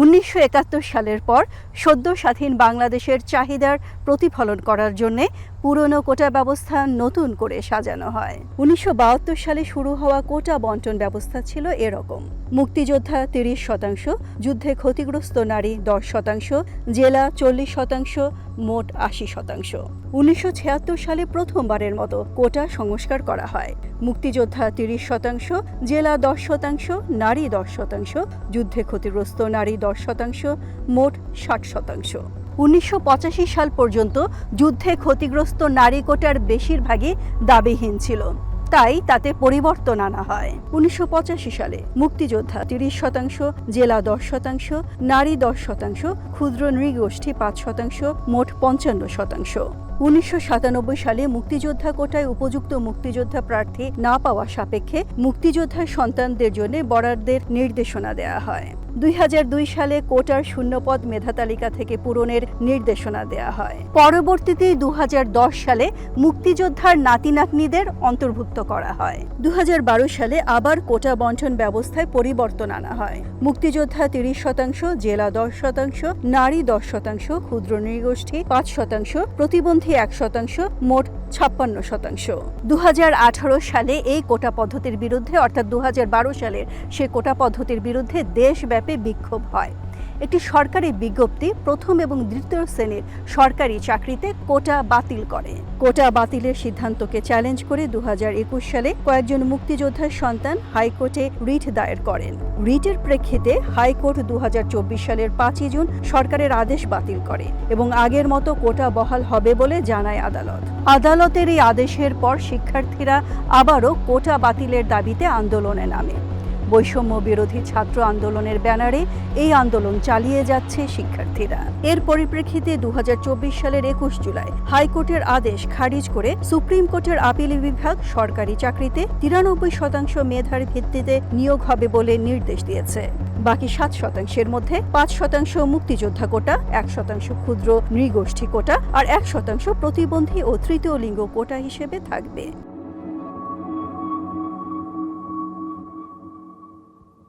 উনিশশো একাত্তর সালের পর সদ্য স্বাধীন বাংলাদেশের চাহিদার প্রতিফলন করার জন্যে পুরনো কোটা ব্যবস্থা নতুন করে সাজানো হয়। উনিশশো বাহাত্তর সালে শুরু হওয়া কোটা বন্টন ব্যবস্থা ছিল এরকম। মুক্তিযোদ্ধা তিরিশ শতাংশ, যুদ্ধে ক্ষতিগ্রস্ত নারী দশ শতাংশ, জেলা চল্লিশ শতাংশ, মোট আশি শতাংশ। উনিশশো ছিয়াত্তর সালে প্রথমবারের মতো কোটা সংস্কার করা হয়। মুক্তিযোদ্ধা তিরিশ শতাংশ, জেলা দশ শতাংশ, নারী দশ শতাংশ, যুদ্ধে ক্ষতিগ্রস্ত নারী দশ শতাংশ, মোট ষাট শতাংশ। উনিশশো পঁচাশি সাল পর্যন্ত যুদ্ধে ক্ষতিগ্রস্ত নারী কোটার বেশিরভাগই দাবিহীন ছিল। তাই তাতে পরিবর্তন আনা হয়। উনিশশো পঁচাশি সালে মুক্তিযোদ্ধা তিরিশ শতাংশ, জেলা দশ শতাংশ, নারী দশ শতাংশ, ক্ষুদ্র নৃগোষ্ঠী পাঁচ শতাংশ, মোট পঞ্চান্ন শতাংশ। উনিশশো সাতানব্বই সালে মুক্তিযোদ্ধা কোটায় উপযুক্ত মুক্তিযোদ্ধা প্রার্থী না পাওয়া সাপেক্ষে মুক্তিযোদ্ধার সন্তানদের জন্য বরাদ্দের নির্দেশনা দেয়া হয়। দুই হাজার দুই সালে কোটার শূন্যপদ মেধা তালিকা থেকে পূরণের নির্দেশনা দেয়া হয়। পরবর্তীতে দু সালে মুক্তিযোদ্ধার নাতি নাতনিদের অন্তর্ভুক্ত করা হয়। দুই হাজার বারো সালে আবার কোটা বন্টন ব্যবস্থায় পরিবর্তন আনা হয়। মুক্তিযোদ্ধা তিরিশ শতাংশ, জেলা দশ শতাংশ, নারী দশ শতাংশ, ক্ষুদ্র নৃগোষ্ঠী পাঁচ শতাংশ, প্রতিবন্ধী এক শতাংশ, মোট ছাপ্পান্ন শতাংশ। দু হাজার আঠারো সালে এই কোটা পদ্ধতির বিরুদ্ধে, অর্থাৎ দু হাজার বারো সালের সে কোটা পদ্ধতির বিরুদ্ধে দেশব্যাপী বিক্ষোভ হয়। একটি সরকারি বিজ্ঞপ্তি প্রথম এবং দ্বিতীয় শ্রেণির সরকারি চাকরিতে কোটা বাতিল করে। কোটা বাতিলের সিদ্ধান্তকে চ্যালেঞ্জ করে দুহাজার একুশ সালে কয়েকজন মুক্তিযোদ্ধার সন্তান হাইকোর্টে রিট দায়ের করেন। রিটের প্রেক্ষিতে হাইকোর্ট দু হাজার চব্বিশ সালের পাঁচই জুন সরকারের আদেশ বাতিল করে এবং আগের মতো কোটা বহাল হবে বলে জানায় আদালত। আদালতের এই আদেশের পর শিক্ষার্থীরা আবারও কোটা বাতিলের দাবিতে আন্দোলনে নামে। বৈষম্য বিরোধী ছাত্র আন্দোলনের ব্যানারে এই আন্দোলন চালিয়ে যাচ্ছে শিক্ষার্থীরা। এর পরিপ্রেক্ষিতে দু হাজার চব্বিশ সালের একুশ জুলাই হাইকোর্টের আদেশ খারিজ করে সুপ্রিম কোর্টের আপিল বিভাগ সরকারি চাকরিতে তিরানব্বই শতাংশ মেধার ভিত্তিতে নিয়োগ হবে বলে নির্দেশ দিয়েছে। বাকি সাত শতাংশের মধ্যে পাঁচ শতাংশ মুক্তিযোদ্ধা কোটা, এক শতাংশ ক্ষুদ্র নৃগোষ্ঠী কোটা আর এক শতাংশ প্রতিবন্ধী ও তৃতীয় লিঙ্গ কোটা হিসেবে থাকবে।